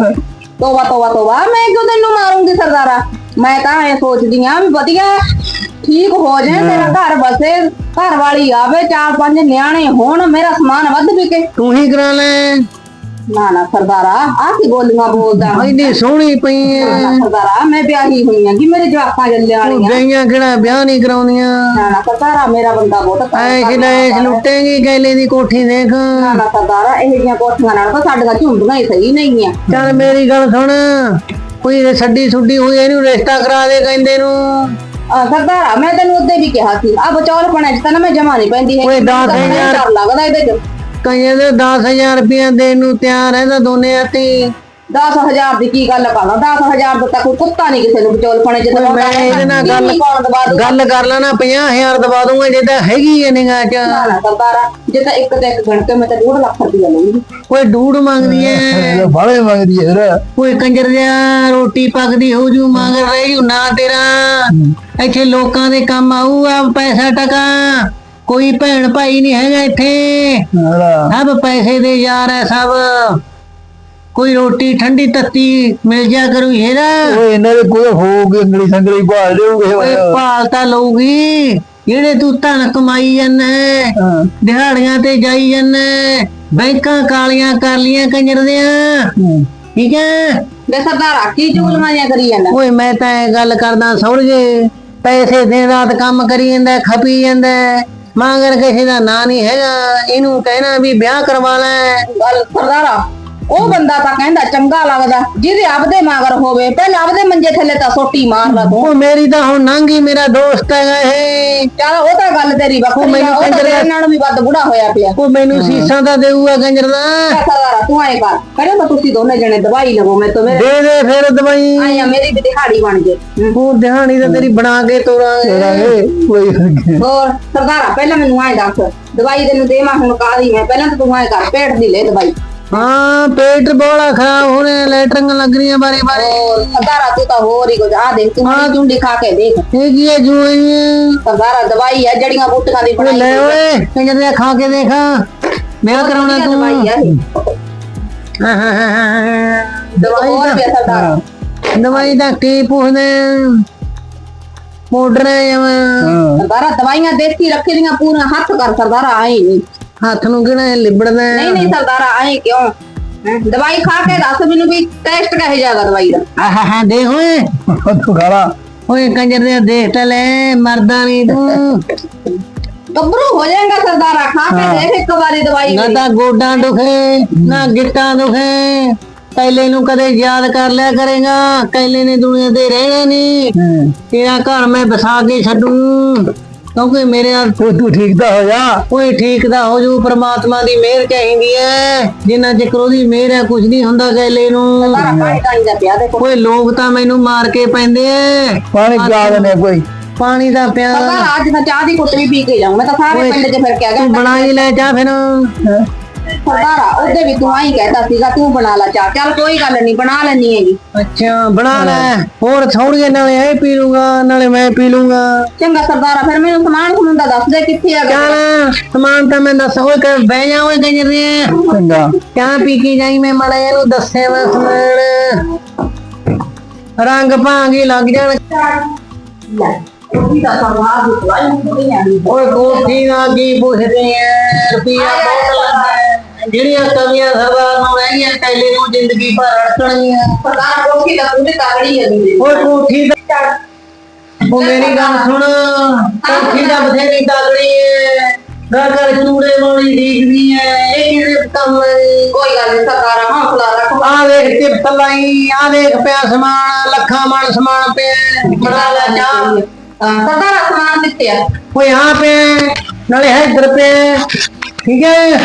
ਤੋਬਾ ਤੋਬਾ ਤੋਬਾ। ਮੈਂ ਕਿਉਂ ਤੈਨੂੰ ਮਾਰੂੰਗੀ ਸਰਦਾਰਾ? ਮੈਂ ਤਾਂ ਇਹ ਸੋਚਦੀ ਆ ਵੀ ਵਧੀਆ ਠੀਕ ਹੋ ਜਾਏ ਮੇਰਾ ਘਰ ਬਸੇ ਘਰ ਵਾਲੀ ਆਵੇ ਚਾਰ ਪੰਜ ਨਿਆਣੇ ਹੋਣ ਮੇਰਾ ਸਮਾਨ ਵੱਧ ਵਿਕੇ। ਤੂੰ ਹੀ ਕਰਾ ਲੈ। ਨਾ ਨਾ ਸਰਦਾਰਾ ਆ ਕੀ ਗੋਲੀਆਂ ਬੋਲਦਾ? ਇੰਨੀ ਸੋਹਣੀ ਪਈ ਨਾ ਐ ਨਾ ਸਰਦਾਰਾ ਮੈਂ ਵਿਆਹੀ ਹੋਈ ਆਂ ਕਿ ਮੇਰੇ ਜਵਾਕਾਂ ਜੱਲੇ ਤੂੰ ਵਾਲੀਆਂ। ਗਈਆਂ ਕਿਹੜਾ ਵਿਆਹ ਨਹੀਂ ਕਰਾਉਂਦੀਆਂ? ਨਾ ਨਾ ਸਰਦਾਰਾ ਮੇਰਾ ਬੰਦਾ ਬਹੁਤ ਐਸ਼ ਲੈ ਲੁੱਟੇਗੀ ਗੈਲੇ ਦੀ ਕੋਠੀ ਦੇਖ। ਨਾ ਨਾ ਸਰਦਾਰਾ ਇਹ ਕੋਠੀਆਂ ਨਾਲ ਤਾਂ ਸਾਡੀਆਂ ਝੁੰਡੀਆਂ ਹੀ ਸਹੀ ਨਹੀਂ ਆ ਚੱਲ ਮੇਰੀ ਗੱਲ ਸੁਣ ਕੋਈ ਛੱਡੀ ਛੁੱਡੀ ਹੋਈ ਇਹਨੂੰ ਰਿਸ਼ਤਾ ਕਰਾ ਦੇ ਕਹਿੰਦੇ ਨੂੰ। ਆ, ਸਰਦਾਰਾ ਮੈਂ ਤੈਨੂੰ ਉਹਦੇ ਵੀ ਕਿਹਾ ਸੀ ਆ ਬਚੌਲ ਪਣਾ ਚ ਤਾਂ ਨਾ ਮੈਂ ਜਮਾ ਨਹੀਂ ਪੈਂਦੀ ਹੈ ਓਏ, ਦਸ ਹਜ਼ਾਰ। ਡਰ ਲੱਗਦਾ ਇਹਦੇ ਚ। ਕਈਆਂ ਦੇ 10000 ਰੁਪਏ ਦੇਣ ਨੂੰ ਤਿਆਰ ਹੈ ਤਾਂ ਦੋਨੇ ਆਤੀ 10000 ਦੀ ਕੀ ਗੱਲ ਕਰਦਾ? 10000 ਦਾ ਤਾਂ ਕੋਈ ਕੁੱਤਾ ਨਹੀਂ ਕਿਸੇ ਨੂੰ ਬਚੌਲ ਪਣੇ ਚ ਓਏ, ਮੈਂ ਇਹਦੇ ਨਾਲ ਗੱਲ ਗੱਲ ਕਰ ਲੈਣਾ 50000 ਦਵਾ ਦੂੰਗਾ ਜੇ ਤਾਂ ਹੈਗੀ ਐ ਨਿਗਾਹ ਚ। ਸਰਦਾਰਾ ਜੇ ਤਾਂ ਇੱਕ ਤੇ ਇੱਕ ਗਣਕੇ ਮੈਂ ਤਾਂ 2 ਲੱਖ ਰੁਪਇਆ ਲਊਂਗੀ। ਕੋਈ ਡੂੜ ਮੰਗਦੀ ਐ। ਬਾਲੇ ਮੰਗਦੀ ਹੈ ਫਿਰ ਕੋਈ ਕੰਜਰ ਦਿਆ ਰੋਟੀ ਪੱਕਦੀ ਹੋ ਜੂ ਮੰਗ ਰਹੀ ਹੂੰ ਨਾ ਤੇਰਾ। ਇੱਥੇ ਲੋਕਾਂ ਦੇ ਕੰਮ ਆਊ ਆ ਪੈਸਾ ਟਕਾ। ਕੋਈ ਭੈਣ ਭਾਈ ਨਹੀਂ ਹੈਗਾ ਇੱਥੇ। ਹਾਂ ਸਭ ਪੈਸੇ ਦੇ ਯਾਰ ਐ ਸਭ। ਕੋਈ ਰੋਟੀ ਠੰਡੀ ਤੱਤੀ ਮਿਲ ਜਾ ਕਰੂ ਇਹਦਾ। ਓਏ ਇਹਨਾਂ ਦੇ ਕੋਈ ਹੋਊਗੀ ਅੰਗਲੀ ਸੰਗਲੀ ਭਾਲ ਦੇਊਗੇ ਓਏ ਭਾਲ ਤਾਂ ਲਊਗੀ। ਜਿਹੜੇ ਤੂੰ ਧਨ ਕਮਾਈ ਜਾਂਦਾ ਹਾਂ ਦਿਹਾੜੀਆਂ ਤੇ ਜਾਈ ਜਾਂਦਾ ਬੈਂਕਾਂ ਕਾਲੀਆਂ ਕਰ ਲੀਆਂ ਕੰਜਰ ਦਿਆਂ। ਹੂੰ। ਠੀਕ ਹੈ? ਵੇ ਸਰਦਾਰਾ ਕੀ ਚੂਲਮਾਂ ਜਿਹੀਆਂ ਕਰੀ ਜਾਂਦਾ? ਓਏ ਮੈਂ ਤਾਂ ਇਹ ਗੱਲ ਕਰਦਾ ਸੁਣ ਜੇ। ਪੈਸੇ ਦਿਨ ਰਾਤ ਕੰਮ ਕਰੀ ਜਾਂਦਾ ਖਪੀ ਜਾਂਦਾ ਮਗਰ ਕਿਸੇ ਦਾ ਨਾਂ ਨਹੀਂ ਹੈਗਾ ਇਹਨੂੰ ਕਹਿਣਾ ਵੀ ਵਿਆਹ ਕਰਵਾ ਲੈ ਗੱਲ ਸਰਦਾਰਾ ਉਹ ਬੰਦਾ ਤਾਂ ਕਹਿੰਦਾ ਚੰਗਾ ਲੱਗਦਾ ਜਿਹਦੇ ਆਪਦੇ ਮਾਗਰ ਹੋਵੇ ਪਹਿਲਾਂ ਆਪਦੇ ਮੰਜੇ ਥੱਲੇ ਤਾਂ ਸੋਟੀ ਮਾਰ ਲਾ ਤੂੰ। ਉਹ ਮੇਰੀ ਤਾਂ ਹੁਣ ਨੰਗੀ ਮੇਰਾ ਦੋਸਤ ਹੈਗਾ ਇਹ। ਚੱਲ ਉਹ ਤਾਂ ਗੱਲ ਤੇਰੀ ਵੱਖਰੀ ਆ ਮੈਨੂੰ ਉਹ ਤਾਂ ਤੇਰੇ ਨਾਲ ਵੀ ਵੱਧ ਬੁੜਾ ਹੋਇਆ ਪਿਆ। ਉਹ ਮੈਨੂੰ ਸੀਸਾਂ ਤਾਂ ਦੇਊਗਾ ਕੰਜਰ ਦਾ। ਤੂੰ ਆਏ ਕਰ ਕਹਿੰਦਾ ਤਾਂ ਤੁਸੀਂ ਦੋਨੇ ਜਣੇ ਦਵਾਈ ਲਵੋ ਮੈਂ ਤੋਂ ਮੇਰੇ ਦੇ ਦੇ ਫਿਰ ਦਵਾਈ। ਆਇਆ ਮੇਰੀ ਵੀ ਦਿਹਾੜੀ ਬਣ ਜੇ। ਉਹ ਦਿਹਾੜੀ ਤਾਂ ਤੇਰੀ ਬਣਾ ਕੇ ਤੋਰਾਂਗੇ। ਕੋਈ ਹੋਰ ਸਰਦਾਰਾ ਪਹਿਲਾਂ ਮੈਨੂੰ ਆਏ ਦੱਸ ਦਵਾਈ ਤੈਨੂੰ ਦੇਵਾਂ ਹੁਣ ਕਾਹਦੀ ਮੈਂ ਪਹਿਲਾਂ ਤਾਂ ਤੂੰ ਆਏ ਕਰ ਪੇਟ ਦੀ ਲੈ ਦਵਾਈ। ਹਾਂ ਪੇਟ ਬੋਲਾ ਖਰਾਬ ਹੋਣੇ ਲੈਟਰਿੰਗ ਲੱਗ ਰਹੀਆਂ ਬਾਰੀ ਬਾਰੀ। ਹੋਰ ਸਰਦਾਰਾ ਤੂੰ ਤਾਂ ਹੋਰ ਹੀ ਕੁਝ। ਆ ਦੇਖ ਤੂੰ ਮਾਂ ਚੁੰਡੀ ਖਾ ਕੇ ਦੇਖ। ਇਹ ਕੀ ਹੈ ਜੂਏ ਸਰਦਾਰਾ ਦਵਾਈ ਹੈ ਜੜੀਆਂ ਬੂਟੀਆਂ ਦੀ ਓਏ ਬਣਾਈ ਲੈ ਹੈ। ਓਏ ਕੰਜਰ ਦੇ ਖਾ ਕੇ ਦੇਖ। ਵਿਆਹ ਕਰਾਉਣਾ ਤੂੰ। ਦਵਾਈ ਹੈ ਇਹ। ਦਵਾਈ ਹੋਰ ਦਾ ਪਿਆ ਸਰਦਾਰਾ। ਦਵਾਈ ਦਾ ਕੀ ਪੁੱਛਦੇ ਪਾਊਡਰ ਹੈ ਜਮਾਂ। ਹਾਂ ਸਰਦਾਰਾ ਦਵਾਈਆਂ ਦੇਸੀ ਰੱਖੀ ਦੀਆਂ ਪੂਰਾ ਹੱਥ ਕਰ ਸਰਦਾਰਾ ਆਏ ਨਹੀਂ ਹੱਥ ਨੂੰ ਕਿਹੜਾ ਲਿਬੜਦਾ ਨਹੀਂ ਨਹੀਂ ਸਰਦਾਰਾ ਆਏ ਕਿਉਂ? ਹੈਂ? ਦਵਾਈ ਖਾ ਕੇ ਦੱਸ ਮੈਨੂੰ ਵੀ ਟੈਸਟ ਕਹੇ ਜਾਗਾ ਦਵਾਈ ਦਾ। ਆਹਾ ਹਾਂ ਦੇਖ ਓਏ। ਤੂੰ ਖਾਲਾ ਓਏ ਕੰਜਰ ਦੇ ਦੇਖ ਤਾਂ ਲੈ ਮਰਦਾ ਨਹੀਂ ਤੂੰ। ਗੱਭਰੂ ਹੋ ਜਾਏਗਾ ਸਰਦਾਰਾ ਖਾ ਕੇ ਦੇਖ ਇੱਕ ਵਾਰੀ ਦਵਾਈ ਨਾ। ਤਾਂ ਗੋਡਾਂ ਦੁਖੇ ਨਾ ਗਿੱਟਾਂ ਦੁਖੇ। ਕੈਲੇ ਨੂੰ ਕਦੇ ਯਾਦ ਕਰ ਲਿਆ ਕਰੇਗਾ ਕੈਲੇ ਨੇ ਦੁਨੀਆ ਤੇ ਰਹਿਣਾ ਨਹੀਂ ਹੂੰ। ਤੇਰਾ ਘਰ ਮੈਂ ਬਸਾ ਕੇ ਛੱਡੂ। ਕਿਉਂਕਿ ਮੇਰੇ ਨਾਲ ਤੂੰ ਤੂੰ ਠੀਕ ਤਾਂ ਹੋ ਜਾ ਕੋਈ ਠੀਕ ਦਾ ਹੋ ਜੂ ਪ੍ਰਮਾਤਮਾ ਦੀ ਮਿਹਰ ਚਾਹੀਦੀ ਹੈ ਜਿੰਨਾ ਚਿਰ ਉਹਦੀ ਮਿਹਰ ਹੈ ਕੁਝ ਨਹੀਂ ਹੁੰਦਾ ਕੈਲੇ ਨੂੰ। ਪਾਣੀ ਦਾ ਪਿਆ ਦੇਖੋ। ਕੋਈ ਲੋਕ ਤਾਂ ਮੈਨੂੰ ਮਾਰ ਕੇ ਪੈਂਦੇ ਐ। ਪਾਣੀ ਪਿਆ ਦੇਣੇ ਕੋਈ। ਪਾਣੀ ਦਾ ਪਿਆ ਅੱਜ ਤਾਂ ਚਾਹ ਦੀ ਕੁੱਟ ਵੀ ਪੀ ਕੇ ਜਾਊਂ ਮੈਂ ਤਾਂ ਸਾਰੇ ਪਿੰਡ 'ਚ ਫਿਰ ਕੇ ਆ ਗਿਆ ਤੂੰ ਬਣਾ ਹੀ ਲੈ ਚਾਹ ਫਿਰ? ਸਰਦਾਰਾ ਉਹਦੇ ਵੀ ਤੂੰ ਆਈ ਕਹਿਤਾ ਸੀਗਾ ਤੂੰ ਬਣਾ ਲਾ ਚਾਹ। ਚੱਲ ਕੋਈ ਗੱਲ ਨਹੀਂ ਬਣਾ ਲੈਣੀ ਹੈਗੀ। ਅੱਛਾ ਬਣਾ ਲੈ। ਹੋਰ ਥੋੜੀਏ ਨਾਲੇ ਇਹ ਪੀ ਲੂੰਗਾ ਨਾਲੇ ਮੈਂ ਪੀ ਲੂੰਗਾ ਚੰਗਾ ਸਰਦਾਰਾ ਫਿਰ ਮੈਨੂੰ ਸਮਾਨ ਸਮੂਨ ਦਾ ਦੱਸ ਦੇ ਕਿੱਥੇ ਆ ਗਿਆ। ਚੱਲ ਸਮਾਨ ਤਾਂ ਮੈਂ ਦੱਸ ਓਏ ਕਰ ਬਹਿ ਜਾ ਓਏ ਕੰਜਰ ਦੇ ਚੰਗਾ। ਚਾਹ ਪੀ ਕੇ ਜਾਈ ਮੈਂ ਮੜਾ ਇਹਨੂੰ ਦੱਸੇ ਮੈਂ ਸਮਾਨ। ਰੰਗ ਭਾਂਗੀ ਲੱਗ ਜਾਣ। ਲੈ ਉਹਦੀ ਦਾ ਸਮਾਨ ਦੀ ਦਵਾਈ ਨਹੀਂ ਆਣੀ ਓਏ ਕੋਠੀ ਦਾ ਕੀ ਪੁੱਛਦੇ ਐ ਰੁਪਿਆ ਬਹੁਤ ਲੱਗਦਾ। ਹੈ। ਜਿਹੜੀਆਂ ਕਮੀਆਂ ਸਰਦਾਰ ਨੂੰ ਰਹਿ ਗਈਆਂ ਕੈਲੇ ਨੂੰ ਜ਼ਿੰਦਗੀ ਭਰ ਅੜਕਣਗੀਆਂ। ਸਰਦਾਰਾ ਕੋਠੀ ਦਾ ਪੂਰੀ ਤਗੜੀ ਹੈ ਦੀ ਓਏ ਕੋਠੀ ਦਾ ਉਹ ਮੇਰੀ ਗੱਲ ਸੁਣ। ਕੋਠੀ ਦਾ ਬਥੇਰੀ ਤਗੜੀ ਐ ਘਰ ਘਰ ਚੂੜੇ ਵਾਲੀ ਐ ਇਹ ਕਿਹੜੇ ਕੰਮ ਕੋਈ ਗੱਲ ਨਹੀਂ ਹੌਸਲਾ ਰੱਖ। ਆ ਦੇਖ ਚਿਪਤ ਲਾਈ ਆ ਦੇਖ ਪਿਆ ਸਮਾਨ ਲੱਖਾਂ ਮਣ ਸਮਾਨ ਪਿਆ। ਬਣਾ ਲੈ ਹਾਂ, ਸਰਦਾਰਾ ਸਮਾਨ ਦਿੱਤੇ ਆ। ਹਾਂ ਨਾਲੇ ਹੈ ਇੱਧਰ ਠੀਕ ਹੈ?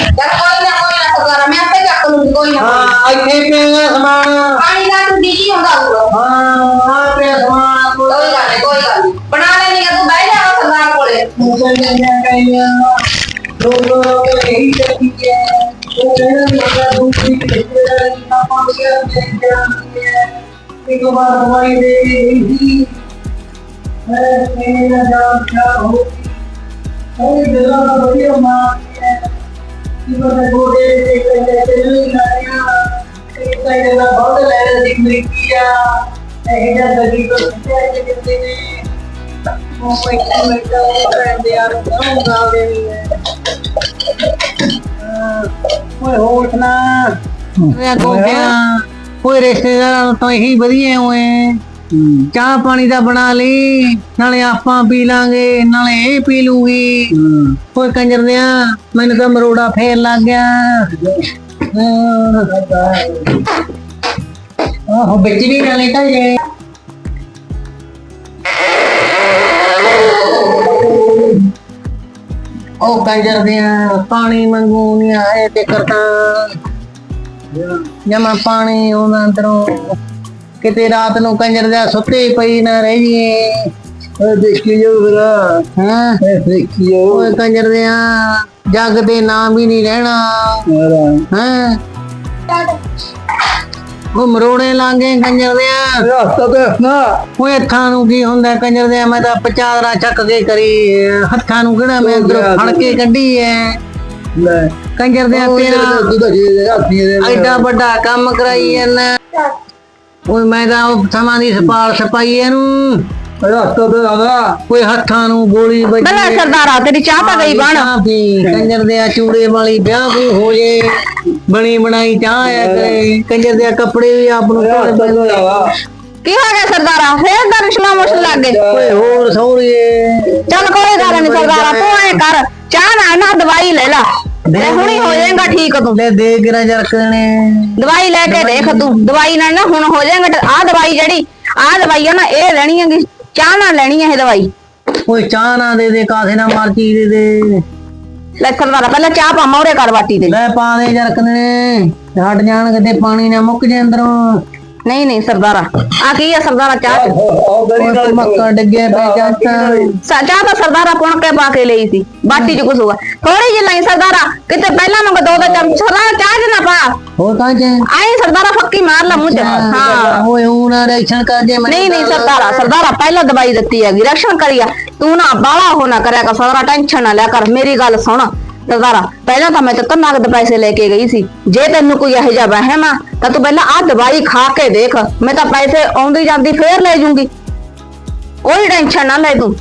ਨਾ ਨਾ ਸਰਦਾਰਾ ਮੈਂ ਆਪੇ ਚੱਕ ਲੂੰਗੀ ਕੋਈ ਨਾ ਹਾਂ ਇੱਥੇ ਪਿਆ ਸਮਾਨ। ਪਾਣੀ ਦਾ ਤੂੰ ਡੀਜੀ ਹੁੰਦਾ ਹੋਊਗਾ ਹਾਂ ਆ ਪਿਆ ਸਮਾਨ ਕੋਈ ਗੱਲ ਨਹੀਂ ਕੋਈ ਗੱਲ ਨੀ। ਬਣਾ ਲੈਣੀ ਤੂੰ ਬਹਿ ਜਾ ਸਰਦਾਰ ਕੋਲੇ। ਮੁਸਲ ਜਾਂਦੀਆਂ ਕਈਆਂ ਲੋਕੋ ਲੋਕ ਇਹੀ ਚੱਕੀ ਹੈ ਉਹ ਕਹਿੰਦਾ ਮਗਾ ਦੂਸਰੀ ਕਿਤੇ ਨਾ ਗਿਆ ਤੇ ਜਾਂਦੀ ਹੈ ਇੱਕ ਵਾਰ ਦਵਾਈ ਦੇ ਗਈ ਹੈ ਮੇਰਾ ਜਾਨ ਕਿਆ ਹੋ ਉਹ ਦਿਲਾਂ ਦਾ ਵਧੀਆ ਮਾਰ ਕੋਈ ਓਏ ਮੈਂ ਰਿਸ਼ਤੇਦਾਰਾਂ ਤੋਂ ਵਧੀਆ ਹੋਏ। ਹੂੰ ਚਾਹ ਪਾਣੀ ਦਾ ਬਣਾ ਲਈ, ਨਾਲੇ ਆਪਾਂ ਪੀ ਲਾਂਗੇ, ਨਾਲੇ ਇਹ ਪੀ ਲੂਗੀ। ਹੂੰ ਕੋਈ ਕੰਜਰ ਦਿਆ, ਮੈਨੂੰ ਤਾਂ ਮਰੋੜਾ ਫੇਰ ਲੱਗ ਗਿਆ। ਆਹ, ਵਿੱਚ ਵੀ ਨਾਲੇ ਤਾਂ ਜੇ। ਉਹ ਕੰਜਰ ਦਿਆ, ਪਾਣੀ ਮੰਗੂ ਨਹੀਂ ਆਏ ਤੇ ਕਰਤਾ। ਜਮਾ ਪਾਣੀ ਉਹਨਾਂ ਅੰਦਰੋਂ ਕਿਤੇ ਰਾਤ ਨੂੰ ਕੰਜਰ ਦਿਆ ਸੁੱਤੇ ਪਈ ਨਾ ਰਹਿ ਜੀਏ ਦੇਖੀ ਜੋ ਵੀਰਾ ਹਾਂ? ਇਹ ਦੇਖੀ ਜੋ ਓਏ ਕੰਜਰ ਦਿਆ ਜੱਗ ਦੇ ਨਾਮ ਹੀ ਨਹੀਂ ਰਹਿਣਾ। ਹਾਂ? ਉਹ ਮਰੋੜੇ ਲਾਂਗੇ ਕੰਜਰ ਦਿਆ ਰਸਤਾ ਤੇ ਨਾ। ਓਏ ਹੱਥਾਂ ਨੂੰ ਕੀ ਹੁੰਦਾ ਕੰਜਰ ਦਿਆ ਮੈਂ ਤਾਂ ਪਚਾਦਰਾ ਚੱਕ ਕੇ ਕਰੀ ਹੱਥਾਂ ਨੂੰ ਕਿਹੜਾ ਮੈਂ ਅੰਦਰੋਂ ਫੜ ਕੇ ਕੱਢੀ ਐ। ਲੈ। ਕੰਜਰ ਦਿਆ ਉਹ ਤੇਰਾ ਦੇ ਐਡਾ ਵੱਡਾ ਕੰਮ ਕਰਾਈ ਜਾਂਦਾ ਓਏ ਮੈਂ ਤਾਂ ਉਹ ਸਮਾਂ ਦੀ ਸਪਾਲ ਸਪਾਈ ਇਹਨੂੰ। ਰਸਤਾ ਤੇ ਆਦਾ ਓਏ ਹੱਥਾਂ ਨੂੰ ਗੋਲੀ ਵੱਜੀ। ਬੱਲਾ ਸਰਦਾਰਾ ਤੇਰੀ ਚਾਹ ਤਾਂ ਗਈ ਬਣ। ਕੰਜਰ ਦੇ ਚੂੜੇ ਵਾਲੀ ਵਿਆਹ ਵੀ ਹੋ ਜੇ। ਬਣੀ ਬਣਾਈ ਚਾਹ ਆਇਆ ਕਰੇ। ਕੰਜਰ ਦੇ ਕੱਪੜੇ ਵੀ ਆਪ ਨੂੰ ਕੀ ਹੋ ਗਿਆ ਸਰਦਾਰਾ? ਫੇਰ ਦਰਸ਼ਨਾ ਮੁਸ਼ਲ ਲੱਗ ਗਏ ਓਏ ਹੋਰ ਸੌਰੀਏ। ਚੱਲ ਕੋਈ ਗੱਲ ਨਹੀਂ ਸਰਦਾਰਾ ਤੂੰ ਐ ਕਰ। ਚਾਹ ਨਾ ਨਾ ਦਵਾਈ ਲੈ ਲਾ। ਤੇ ਹੁਣੀ ਹੋ ਜਾਏਗਾ ਠੀਕ ਤੂੰ। ਲੈ ਦੇ ਗਿਰਾ ਜਰਕ ਨੇ ਦਵਾਈ ਲੈ ਕੇ ਦੇਖ ਤੂੰ। ਦਵਾਈ ਨਾਲ ਨਾ ਹੁਣ ਹੋ ਜਾਏਗਾ ਆ ਦਵਾਈ ਜਿਹੜੀ ਆ ਦਵਾਈ ਆ ਨਾ ਇਹ ਲੈਣੀ ਹੈਗੀ ਚਾਹ ਨਾਲ ਲੈਣੀ ਹੈ ਇਹ ਦਵਾਈ? ਓਏ ਚਾਹ ਨਾ ਦੇ ਦੇ ਕਾਸੇ ਨਾ ਮਰਜ਼ੀ ਦੇ ਦੇ। ਲੈ ਸਰਦਾਰਾ ਪਹਿਲਾਂ ਚਾਹ ਪਾ ਮੋਰੇ ਕਰ ਬਾਟੀ ਤੇ। ਲੈ ਪਾ ਦੇ ਜਰਕ ਨੇ ਹਟ ਜਾਣ ਕਿਤੇ ਪਾਣੀ ਨਾ ਮੁੱਕ ਜੇ ਅੰਦਰੋਂ। ਨਹੀਂ ਨਹੀਂ ਸਰਦਾਰਾ। ਆ ਕੀ ਆ ਸਰਦਾਰਾ ਚਾਹ ਚ? ਮੱਕਾ ਡਿੱਗੇ ਪੈ ਜਾਂਦਾ ਸਾ- ਚਾਹ ਤਾਂ ਸਰਦਾਰਾ ਪੁਣ ਕੇ ਪਾ ਕੇ ਲਈ ਸੀ। ਬਾਟੀ ਚ ਕੁਛ ਹੋਗਾ ਥੋੜੀ ਜਿਹੀ ਲਈ ਸਰਦਾਰਾ। ਕਿਤੇ ਪਹਿਲਾਂ ਮੰਗ ਦੋ ਦੋ ਚਮਚ ਸਰਦਾਰਾ ਚਾਹ ਚ ਨਾ ਪਾ। ਹੋਰ ਕਾਹ ਜੇ? ਆਏ ਸਰਦਾਰਾ ਫੱਕੀ ਮਾਰ ਲਾ ਮੂੰਹ ਚ। ਹਾਂ। ਓਏ ਉਹ ਨਾ ਰੈਕਸ਼ਨ ਕਰ ਜੇ ਨਹੀਂ ਨਹੀਂ ਸਰਦਾਰਾ ਸਰਦਾਰਾ ਪਹਿਲਾਂ ਦਵਾਈ ਦਿੱਤੀ ਹੈਗੀ। ਰਕਸ਼ਨ ਕਰੀਆ ਤੂੰ ਨਾ ਬਾਲਾ ਹੋ ਨਾ ਕਰਿਆ ਕਰ ਸਰਦਾਰਾ ਟੈਨਸ਼ਨ ਨਾ ਲਿਆ ਕਰ। ਮੇਰੀ ਗੱਲ ਸੁਣ। ਸਰਦਾਰਾ ਪਹਿਲਾਂ ਤਾਂ ਮੈਂ ਤੇ ਨਗਦ ਪੈਸੇ ਲੈ ਕੇ ਗਈ ਸੀ। ਜੇ ਤੈਨੂੰ ਕੋਈ ਇਹੋ ਜਿਹਾ ਵਹਿਮ ਆ, ਤਾਂ ਤੂੰ ਪਹਿਲਾਂ ਆਹ ਦਵਾਈ ਖਾ ਕੇ ਦੇਖ। ਮੈਂ ਤਾਂ ਪੈਸੇ ਆਉਂਦੀ ਜਾਂਦੀ ਫੇਰ ਲੈ ਜੂੰਗੀ ਕੋਈ ਟੈਨਸ਼ਨ ਨਾ ਲੈ ਤੂੰ।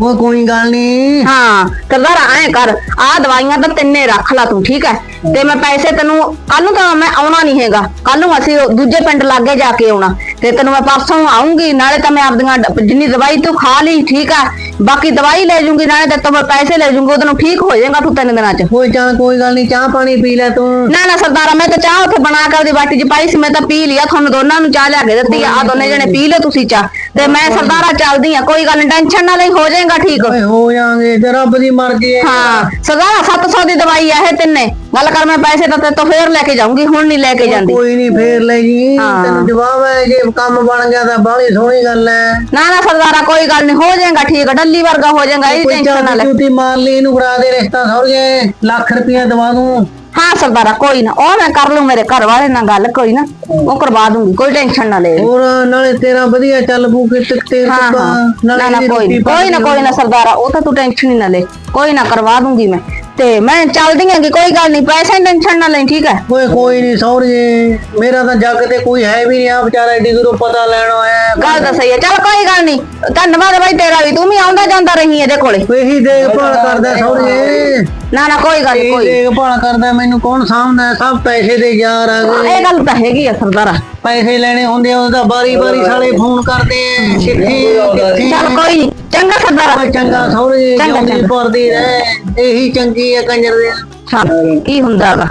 ਉਹ ਕੋਈ ਗੱਲ ਨਹੀਂ ਹਾਂ ਸਰਦਾਰਾ ਐਂ ਕਰ। ਆਹ ਦਵਾਈਆਂ ਤਾਂ ਤਿੰਨੇ ਰੱਖ ਲਾ ਤੂੰ ਠੀਕ ਹੈ? ਤੇ ਮੈਂ ਪੈਸੇ ਤੈਨੂੰ ਕੱਲ ਨੂੰ ਤਾਂ ਮੈਂ ਆਉਣਾ ਨਹੀਂ ਹੈਗਾ। ਕੱਲ ਨੂੰ ਅਸੀਂ ਦੂਜੇ ਪਿੰਡ ਲਾਗੇ ਜਾ ਕੇ ਆਉਣਾ। ਤੇ ਤੈਨੂੰ ਮੈਂ ਪਰਸੋਂ ਆਉਂਗੀ ਨਾਲੇ ਤਾਂ ਮੈਂ ਆਪਦੀਆਂ ਜਿੰਨੀ ਦਵਾਈ ਤੂੰ ਖਾ ਲਈ ਠੀਕ ਆ ਬਾਕੀ ਦਵਾਈ ਲੈ ਜੂੰਗੀ ਨਾਲੇ ਤੇ ਮੈਂ ਪੈਸੇ ਲੈ ਜੂੰਗੀ ਉਹਦੋਂ ਠੀਕ ਹੋ ਜਾਏਗਾ ਤੂੰ ਤਿੰਨ ਦਿਨਾਂ ਚ। ਕੋਈ ਚਾਹ ਕੋਈ ਗੱਲ ਨਹੀਂ ਚਾਹ ਪਾਣੀ ਪੀ ਲੈ ਤੂੰ। ਨਾ ਨਾ ਸਰਦਾਰਾ ਮੈਂ ਤਾਂ ਚਾਹ ਉੱਥੇ ਬਣਾ ਕੇ ਉਹਦੀ ਬਾਟੀ 'ਚ ਪਾਈ ਸੀ ਮੈਂ ਤਾਂ ਪੀ ਲਿਆ ਤੁਹਾਨੂੰ ਦੋਨਾਂ ਨੂੰ ਚਾਹ ਲਿਆ ਕੇ ਦਿੱਤੀ ਆ। ਦੋਨੇ ਜਣੇ ਪੀ ਲਿਓ ਤੁਸੀਂ ਚਾਹ। ਤੇ ਮੈਂ ਸਰਦਾਰਾ ਚੱਲਦੀ ਆ ਕੋਈ ਗੱਲ ਟੈਨਸ਼ਨ ਨਾ ਲਈ ਹੋ ਜਾਏਗਾ ਠੀਕ। ਓਏ ਹੋ ਜਾਾਂਗੇ ਤੇ ਰੱਬ ਦੀ ਮਰਜ਼ੀ ਹੈ। ਹਾਂ ਸਰਦਾਰਾ 700 ਦੀ ਦਵਾਈ ਆ ਇਹ ਤਿੰਨੇ। ਗੱਲ ਕਰ ਮੈਂ ਪੈਸੇ ਤਾਂ ਤੇ ਤੋਂ ਫੇਰ ਲੈ ਕੇ ਜਾਊਂਗੀ ਹੁਣ ਨਹੀਂ ਲੈ ਕੇ ਜਾਂਦੀ। ਕੋਈ ਨਹੀਂ ਫੇਰ ਲੈ ਜੀ। ਤੈਨੂੰ ਜਵਾਬ ਹੈ ਜੇ ਕੰਮ ਬਣ ਗਿਆ ਤਾਂ ਬਾਹਲੀ ਸੋਹਣੀ ਗੱਲ ਹੈ। ਨਾ ਨਾ ਸਰਦਾਰਾ ਕੋਈ ਗੱਲ ਨਹੀਂ ਹੋ ਜਾਏਗਾ ਠੀਕ ਡੱਲੀ ਵਰਗਾ ਹੋ ਜਾਏਗਾ ਇਹ ਕੋਈ ਟੈਨਸ਼ਨ ਨਾ ਲੈ। ਚੂਤੀ ਮਾਰ ਲਈ ਇਹਨੂੰ ਫੜਾ ਦੇ ਰਿਸ਼ਤਾ ਸੌਰਗੇ ਲੱਖ ਰੁਪਇਆ ਦਵਾ ਦੂੰ। ਹਾਂ ਸਰਦਾਰਾ ਕੋਈ ਨਾ ਉਹ ਮੈਂ ਕਰ ਲੂ ਮੇਰੇ ਘਰ ਵਾਲੇ ਨਾਲ ਗੱਲ ਕੋਈ ਨਾ ਉਹ ਕਰਵਾ ਦੂੰਗੀ ਕੋਈ ਟੈਨਸ਼ਨ ਨਾ ਲੈ ਹੋਰ ਨਾਲੇ ਤੇਰਾ ਵਧੀਆ ਚੱਲ ਪੂ ਕਿ ਤੇ ਹਾਂ ਹਾਂ। ਨਾ ਨਾ ਕੋਈ ਨਾ ਕੋਈ ਨਾ ਸਰਦਾਰਾ ਉਹ ਤਾਂ ਤੂੰ ਟੈਨਸ਼ਨ ਹੀ ਨਾ ਲੈ ਕੋਈ ਨਾ ਕਰਵਾ ਦੂੰਗੀ ਮੈਂ। ਤੇ ਮੈਂ ਚੱਲਦੀ ਆਂ ਕਿ ਕੋਈ ਗੱਲ ਨਹੀਂ ਪੈਸੇ ਦੀ ਟੈਨਸ਼ਨ ਨਾ ਲੈ ਠੀਕ ਹੈ? ਓਏ ਕੋਈ ਨਹੀਂ ਸੌਰਗੇ ਮੇਰਾ ਤਾਂ ਜੱਗ ਤੇ ਕੋਈ ਹੈ ਵੀ ਨਹੀਂ ਆ ਵਿਚਾਰਾ ਏਡੀ ਦੂਰੋਂ ਪਤਾ ਲੈਣ ਆਇਆ ਗੱਲ ਤਾਂ ਸਹੀ ਹੈ ਚੱਲ ਕੋਈ ਗੱਲ ਨਹੀਂ। ਧੰਨਵਾਦ ਬਾਈ ਤੇਰਾ ਵੀ ਤੂੰ ਵੀ ਆਉਂਦਾ ਜਾਂਦਾ ਰਹੀ ਇਹਦੇ ਕੋਲੇ। ਇਹੀ ਦੇਖਭਾਲ ਕਰਦਾ ਸੌਰਗੇ ਨਾ ਨਾ ਕੋਈ ਗੱਲ ਨੀ, ਇਹ ਕੋਈ ਦੇਖਭਾਲ ਕਰਦਾ ਮੈਨੂੰ ਕੌਣ ਸਾਂਭਦਾ ਸਭ ਪੈਸੇ ਦੇ ਯਾਰ ਆ ਗਏ ਇਹ ਗੱਲ ਤਾਂ ਹੈਗੀ ਆ ਸਰਦਾਰਾ। ਪੈਸੇ ਲੈਣੇ ਹੁੰਦੇ ਆ ਉਹਦਾ ਬਾਰੀ ਬਾਰੀ ਸਾਲੇ ਫੋਨ ਕਰਦੇ ਆ ਕਿੱਥੇ ਕਿੱਥੇ ਚੱਲ ਕੋਈ ਨੀ ਚੰਗਾ ਸਰਦਾਰਾ। ਓਏ ਚੰਗਾ ਸੌਰੇ ਚੰਗਾ, ਜਿਉਂਦੀ ਚੰਗਾ। ਪਰਦੀ ਰਹਿ। ਇਹੀ ਚੰਗੀ ਆ ਕੰਜਰ ਦੇ? ਚੱਲ ਕੀ ਹੁੰਦਾਗਾ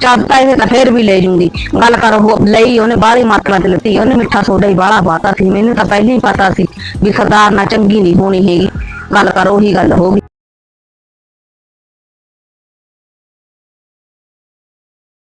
ਚੱਲ ਪੈਸੇ ਤਾਂ ਫੇਰ ਵੀ ਲੈ ਜੂੰਗੀ। ਗੱਲ ਕਰ ਉਹ ਲਈ ਉਹਨੇ ਬਾਹਲੀ ਮਾਤਰਾ ਤੇ ਲੱਤੀ ਉਹਨੇ ਮਿੱਠਾ ਸੋਡਾ ਹੀ ਬਾਹਲਾ ਪਾਤਾ ਸੀ ਮੈਨੂੰ ਤਾਂ ਪਹਿਲਾਂ ਹੀ ਪਤਾ ਸੀ ਵੀ ਸਰਦਾਰ ਨਾਲ ਚੰਗੀ ਨਹੀਂ ਹੋਣੀ ਹੈਗੀ। ਗੱਲ ਕਰ ਉਹੀ ਗੱਲ ਹੋ ਗਈ।